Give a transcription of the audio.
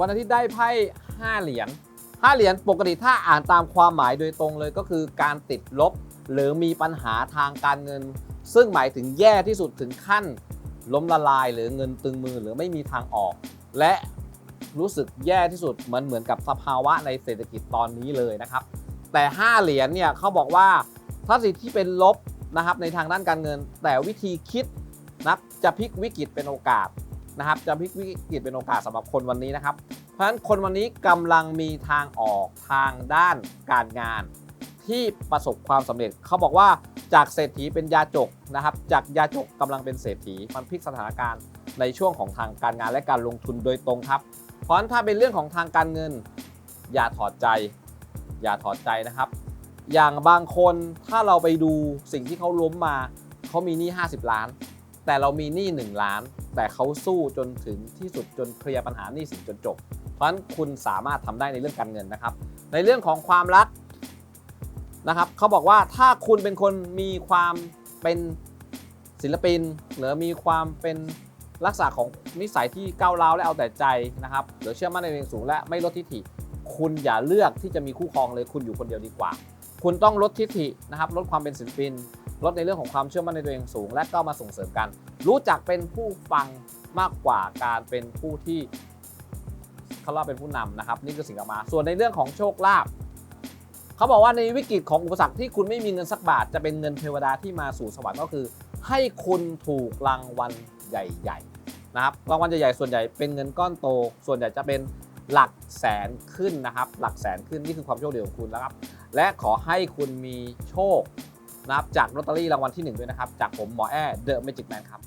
วันอาทิตย์ได้ไพ่5เหรียญ5เหรียญปกติถ้าอ่านตามความหมายโดยตรงเลยก็คือการติดลบ หรือมีปัญหาทางการเงิน ซึ่งหมายถึงแย่ที่สุดถึงขั้น ล้มละลายหรือเงินตึงมือหรือไม่มีทางออก และรู้สึกแย่ที่สุดเหมือนเหมือนกับสภาวะในเศรษฐกิจตอนนี้เลยนะครับ แต่ 5 เหรียญเนี่ยเขาบอกว่าถ้าสิที่เป็นลบนะครับในทางด้านการเงิน แต่วิธีคิดนะับจะพลิกวิกฤตเป็นโอกาส นะครับจะพลิกวิกฤตเป็นโอกาสสำหรับคนวันนี้นะครับ เพราะฉะนั้นคนวันนี้กำลังมีทางออกทางด้านการงาน ที่ประสบความสำเร็จ เขาบอกว่าจากเศรษฐีเป็นยาจกนะครับ จากยาจกกำลังเป็นเศรษฐีมันพลิกสถานการณ์ในช่วงของทางการงานและการลงทุนโดยตรงครับ เพราะฉะนั้นถ้าเป็นเรื่องของทางการเงิน อย่าถอดใจ อย่าถอดใจนะครับ อย่างบางคนถ้าเราไปดูสิ่งที่เขาล้มมาเขามีหนี้50 ล้าน แต่เรามีหนี้1ล้าน แต่เขาสู้จนถึงที่สุดจนเคลียร์ปัญหาหนี้สินจนจบ เพราะฉะนั้นคุณสามารถทำได้ในเรื่องการเงินนะครับ ในเรื่องของความรักนะครับเขาบอกว่าถ้าคุณเป็นคนมีความเป็นศิลปิน หรือมีความเป็นลักษณะของนิสัยที่ก้าวร้าวและเอาแต่ใจนะครับหรือเชื่อมั่นในตัวเองสูงและไม่ลดทิฐิ คุณอย่าเลือกที่จะมีคู่ครองเลยคุณอยู่คนเดียวดีกว่า คุณต้องลดทิฐินะครับลดความเป็นศิลปิน ลดในเรื่องของความเชื่อมั่นในตัวเองสูง และก็มาส่งเสริมกัน รู้จักเป็นผู้ฟังมากกว่าการเป็นผู้ที่เขาเรียกว่าเป็นผู้นำนะครับ นี่คือสิ่งต่อมา ส่วนในเรื่องของโชคลาภเขาบอกว่าในวิกฤตของอุปสรรคที่คุณไม่มีเงินสักบาท จะเป็นเงินเทวดาที่มาสู่สวรรค์ก็คือ ให้คุณถูกรางวัลใหญ่ๆนะครับรางวัลใหญ่ๆส่วนใหญ่เป็นเงินก้อนโต ส่วนใหญ่จะเป็นหลักแสนขึ้นนะครับ หลักแสนขึ้นนี่คือความโชคดีของคุณแล้วครับ และขอให้คุณมีโชค นะครับจากลอตเตอรี่รางวัลที่หนึ่งด้วยนะครับ จากผมหมอแอ้เดอะเมจิกแมนครับ